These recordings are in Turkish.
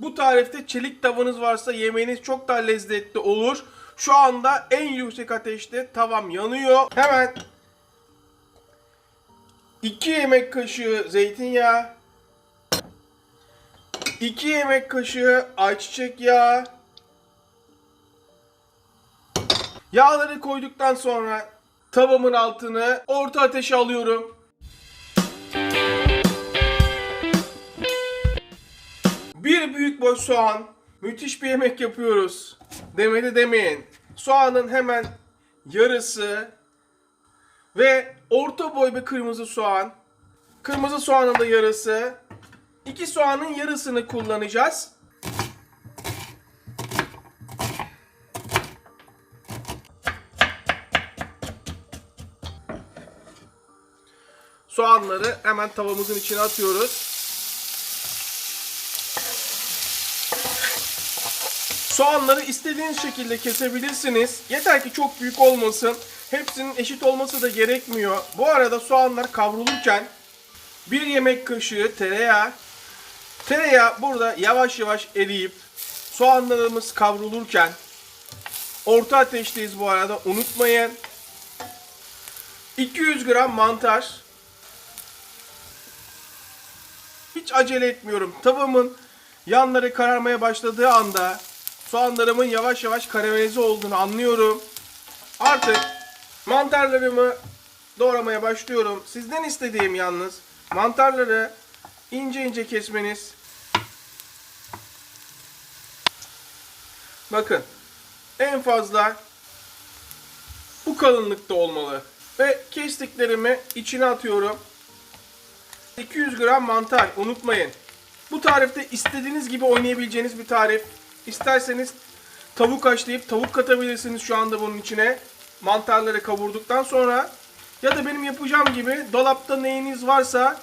Bu tarifte çelik tavanız varsa yemeğiniz çok daha lezzetli olur. Şu anda en yüksek ateşte tavam yanıyor. Hemen 2 yemek kaşığı zeytinyağı, 2 yemek kaşığı ayçiçek yağı, Yağları koyduktan sonra tavamın altını orta ateşe alıyorum. Bir büyük boy soğan. Müthiş bir yemek yapıyoruz. Demedi demeyin. Soğanın hemen yarısı ve orta boy bir kırmızı soğan. Kırmızı soğanın da yarısı. İki soğanın yarısını kullanacağız. Soğanları hemen tavamızın içine atıyoruz. Soğanları istediğiniz şekilde kesebilirsiniz. Yeter ki çok büyük olmasın. Hepsinin eşit olması da gerekmiyor. Bu arada soğanlar kavrulurken bir yemek kaşığı tereyağı. Tereyağı burada yavaş yavaş eriyip soğanlarımız kavrulurken orta ateşteyiz bu arada unutmayın. 200 gram mantar. Hiç acele etmiyorum. Tavamın yanları kararmaya başladığı anda soğanlarımın yavaş yavaş karamelize olduğunu anlıyorum. Artık mantarlarımı doğramaya başlıyorum. Sizden istediğim yalnız mantarları ince ince kesmeniz. Bakın en fazla bu kalınlıkta olmalı. Ve kestiklerimi içine atıyorum. 200 gram mantar unutmayın. Bu tarifte istediğiniz gibi oynayabileceğiniz bir tarif. İsterseniz tavuk haşlayıp tavuk katabilirsiniz şu anda bunun içine. Mantarları kavurduktan sonra. Ya da benim yapacağım gibi dolapta neyiniz varsa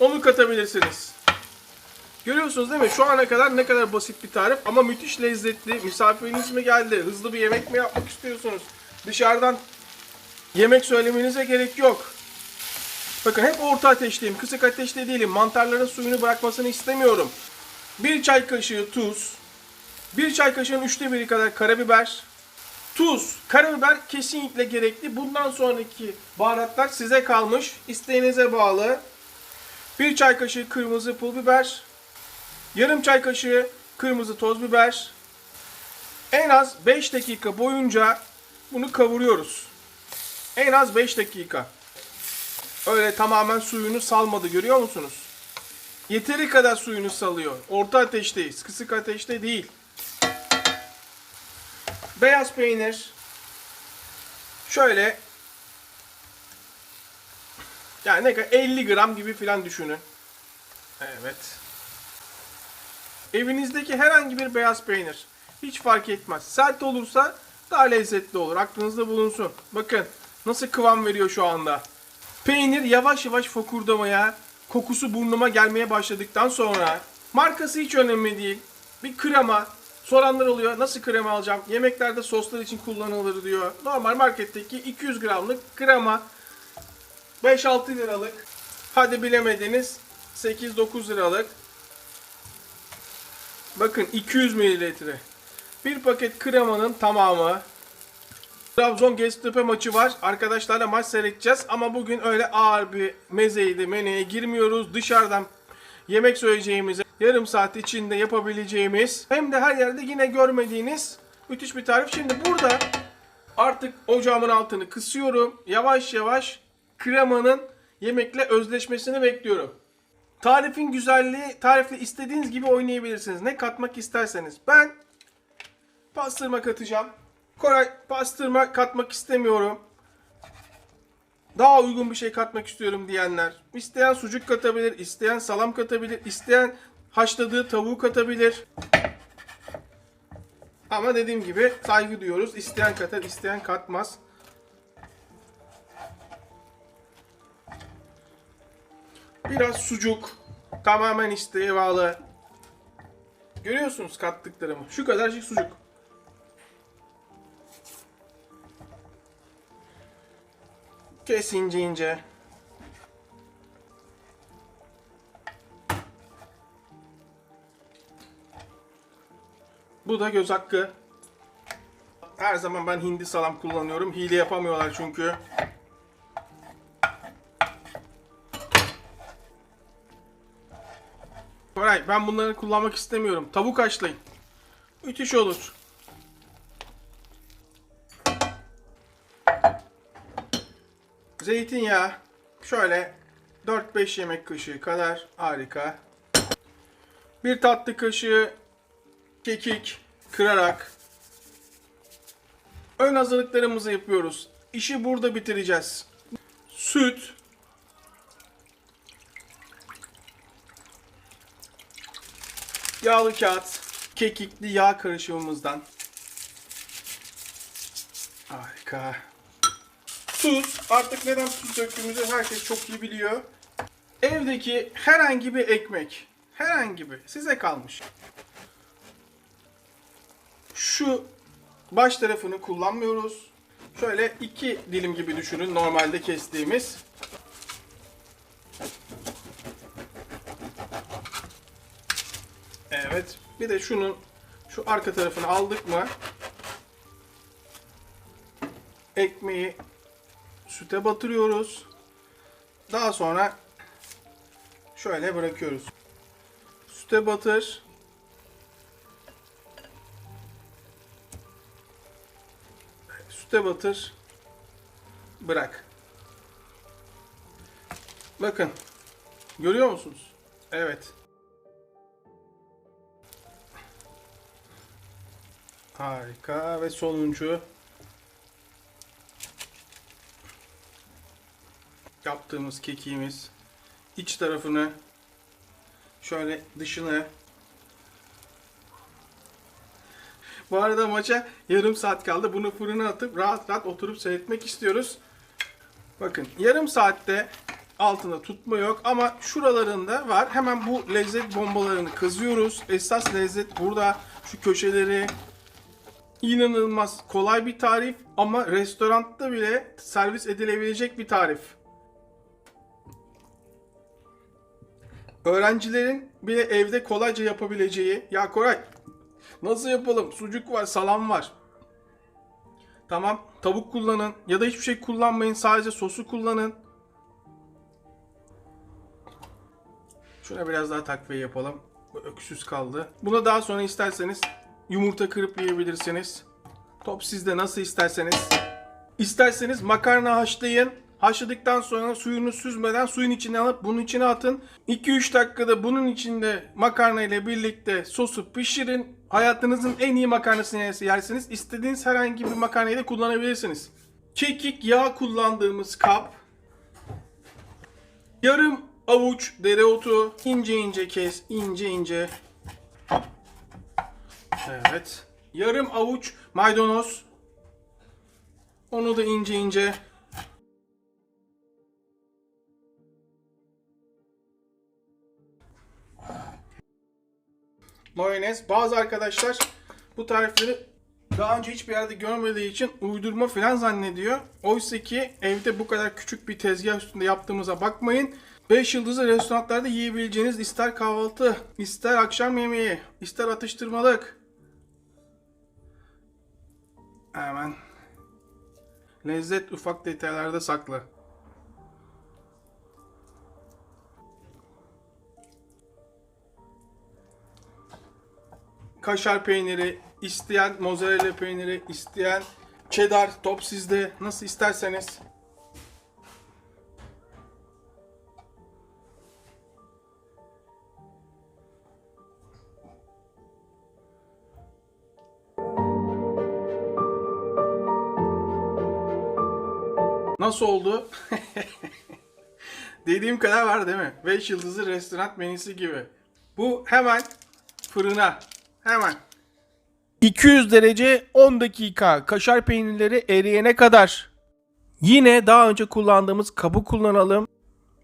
onu katabilirsiniz. Görüyorsunuz değil mi? Şu ana kadar ne kadar basit bir tarif ama müthiş lezzetli. Misafiriniz mi geldi? Hızlı bir yemek mi yapmak istiyorsunuz? Dışarıdan yemek söylemenize gerek yok. Bakın hep orta ateşteyim. Kısık ateşte değilim. Mantarların suyunu bırakmasını istemiyorum. Bir çay kaşığı tuz. Bir çay kaşığının üçte biri kadar karabiber. Tuz, karabiber kesinlikle gerekli. Bundan sonraki baharatlar size kalmış. İsteğinize bağlı. Bir çay kaşığı kırmızı pul biber. Yarım çay kaşığı kırmızı toz biber. En az 5 dakika boyunca bunu kavuruyoruz. En az 5 dakika. Öyle tamamen suyunu salmadı görüyor musunuz? Yeteri kadar suyunu salıyor. Orta ateşteyiz. Kısık ateşte değil. Beyaz peynir. Şöyle yani ne kadar 50 gram gibi filan düşünün. Evet. Evinizdeki herhangi bir beyaz peynir. Hiç fark etmez. Sert olursa daha lezzetli olur. Aklınızda bulunsun. Bakın nasıl kıvam veriyor şu anda. Peynir yavaş yavaş fokurdamaya, kokusu burnuma gelmeye başladıktan sonra markası hiç önemli değil. Bir krema soranlar oluyor. Nasıl krema alacağım? Yemeklerde soslar için kullanılır diyor. Normal marketteki 200 gramlık krema 5-6 liralık. Hadi bilemediniz 8-9 liralık. Bakın 200 mililitre. Bir paket kremanın tamamı Trabzon Göztepe maçı var. Arkadaşlarla maç seyredeceğiz ama bugün öyle ağır bir mezeydi menüye girmiyoruz. Dışarıdan yemek söyleyeceğimizi yarım saat içinde yapabileceğimiz hem de her yerde yine görmediğiniz müthiş bir tarif. Şimdi burada artık ocağımın altını kısıyorum. Yavaş yavaş kremanın yemekle özleşmesini bekliyorum. Tarifin güzelliği, tarifle istediğiniz gibi oynayabilirsiniz. Ne katmak isterseniz. Ben pastırma katacağım. Koray pastırma katmak istemiyorum. Daha uygun bir şey katmak istiyorum diyenler. İsteyen sucuk katabilir, isteyen salam katabilir, isteyen haşladığı tavuğu katabilir. Ama dediğim gibi saygı duyuyoruz. İsteyen katar, isteyen katmaz. Biraz sucuk. Tamamen isteğe bağlı. Görüyorsunuz kattıklarımı. Şu kadarcık sucuk. Kes ince ince. Bu da göz hakkı. Her zaman ben hindi salam kullanıyorum. Hile yapamıyorlar çünkü. Koray ben bunları kullanmak istemiyorum. Tavuk haşlayın. Müthiş olur. Zeytinyağı şöyle 4-5 yemek kaşığı kadar harika. Bir tatlı kaşığı kekik kırarak ön hazırlıklarımızı yapıyoruz. İşi burada bitireceğiz. Süt, yağlı kağıt, kekikli yağ karışımımızdan. Harika. Tuz. Artık neden tuz döktüğümüzü herkes çok iyi biliyor. Evdeki herhangi bir ekmek. Herhangi bir. Size kalmış. Şu baş tarafını kullanmıyoruz. Şöyle iki dilim gibi düşünün normalde kestiğimiz. Evet. Bir de şunun şu arka tarafını aldık mı ekmeği süte batırıyoruz. Daha sonra şöyle bırakıyoruz. Süte batır. Süte batır. Bırak. Bakın. Görüyor musunuz? Evet. Harika ve sonuncu yaptığımız kekiğimiz iç tarafını şöyle dışını Bu arada maça yarım saat kaldı. Bunu fırına atıp rahat rahat oturup seyretmek istiyoruz. Bakın yarım saatte altında tutma yok ama şuralarında var. Hemen bu lezzet bombalarını kazıyoruz. Esas lezzet burada. Şu köşeleri inanılmaz kolay bir tarif ama restoranda bile servis edilebilecek bir tarif. Öğrencilerin bile evde kolayca yapabileceği ya Koray nasıl yapalım? Sucuk var, salam var. Tamam, tavuk kullanın ya da hiçbir şey kullanmayın. Sadece sosu kullanın. Şuna biraz daha takviye yapalım. Bu öksüz kaldı. Buna daha sonra isterseniz yumurta kırıp yiyebilirsiniz. Top sizde nasıl isterseniz. İsterseniz makarna haşlayın. Haşladıktan sonra suyunu süzmeden suyun içine alıp bunun içine atın. 2-3 dakikada bunun içinde makarna ile birlikte sosu pişirin. Hayatınızın en iyi makarnasını yersiniz. İstediğiniz herhangi bir makarnayı da kullanabilirsiniz. Kekik yağ kullandığımız kap. Yarım avuç dereotu ince ince kes, ince ince. Evet. Yarım avuç maydanoz. Onu da ince ince. Mayonez. Bazı arkadaşlar bu tarifleri daha önce hiçbir yerde görmediği için uydurma falan zannediyor. Oysa ki evde bu kadar küçük bir tezgah üstünde yaptığımıza bakmayın. 5 yıldızlı restoranlarda yiyebileceğiniz ister kahvaltı, ister akşam yemeği, ister atıştırmalık. Hemen. Lezzet ufak detaylarda saklı. Kaşar peyniri, isteyen mozzarella peyniri, isteyen cheddar top sizde nasıl isterseniz. Nasıl oldu? Dediğim kadar var değil mi? 5 yıldızlı restoran menüsü gibi. Bu hemen fırına. Hemen. 200 derece 10 dakika kaşar peynirleri eriyene kadar. Yine daha önce kullandığımız kabı kullanalım.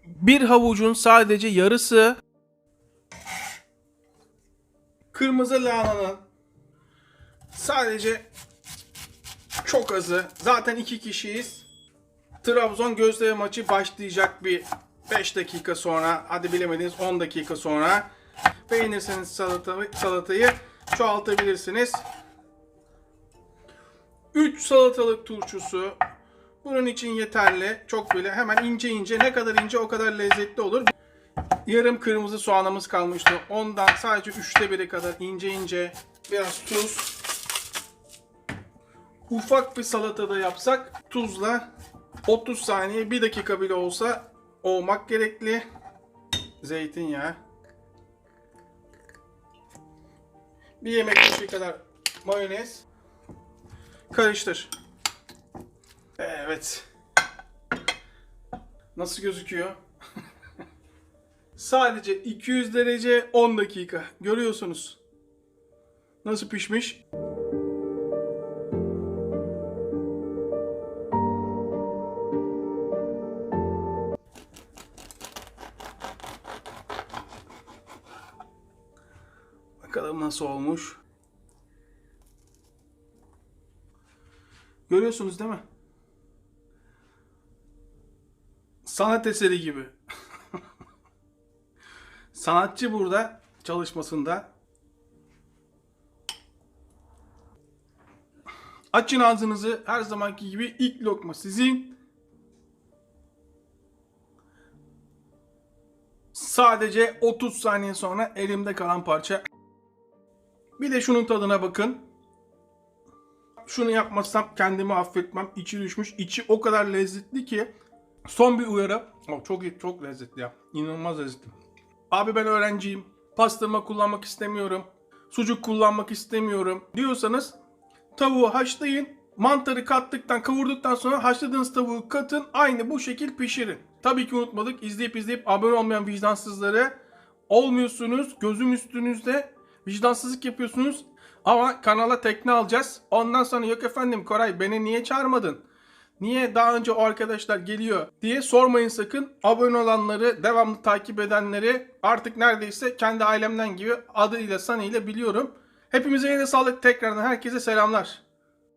Bir havucun sadece yarısı. Kırmızı lahananın sadece çok azı. Zaten iki kişiyiz. Trabzon gözleme maçı başlayacak bir 5 dakika sonra. Hadi bilemediniz 10 dakika sonra. Beğenirseniz salata, salatayı çoğaltabilirsiniz. 3 salatalık turşusu. Bunun için yeterli. Çok böyle hemen ince ince ne kadar ince o kadar lezzetli olur. Yarım kırmızı soğanımız kalmıştı. Ondan sadece üçte biri kadar ince ince biraz tuz. Ufak bir salatada yapsak tuzla 30 saniye 1 dakika bile olsa olmak gerekli. Zeytinyağı. Bir yemek kaşığı kadar mayonez. Karıştır. Evet. Nasıl gözüküyor? Sadece 200 derece 10 dakika. Görüyorsunuz. Nasıl pişmiş? Nasıl olmuş. Görüyorsunuz değil mi? Sanat eseri gibi. Sanatçı burada çalışmasında. Açın ağzınızı her zamanki gibi ilk lokma sizin. Sadece 30 saniye sonra elimde kalan parça. Bir de şunun tadına bakın. Şunu yapmazsam kendimi affetmem. İçi düşmüş. İçi o kadar lezzetli ki. Son bir uyarı. Oh, çok iyi, çok lezzetli ya. İnanılmaz lezzetli. Abi ben öğrenciyim. Pastırma kullanmak istemiyorum. Sucuk kullanmak istemiyorum diyorsanız tavuğu haşlayın. Mantarı kattıktan, kavurduktan sonra haşladığınız tavuğu katın. Aynı bu şekil pişirin. Tabii ki unutmadık. İzleyip izleyip abone olmayan vicdansızları olmuyorsunuz. Gözüm üstünüzde vicdansızlık yapıyorsunuz. Ama kanala tekne alacağız. Ondan sonra yok efendim Koray beni niye çağırmadın? Niye daha önce o arkadaşlar geliyor diye sormayın sakın. Abone olanları, devamlı takip edenleri artık neredeyse kendi ailemden gibi adıyla sanıyla biliyorum. Hepimize yine sağlık tekrardan herkese selamlar.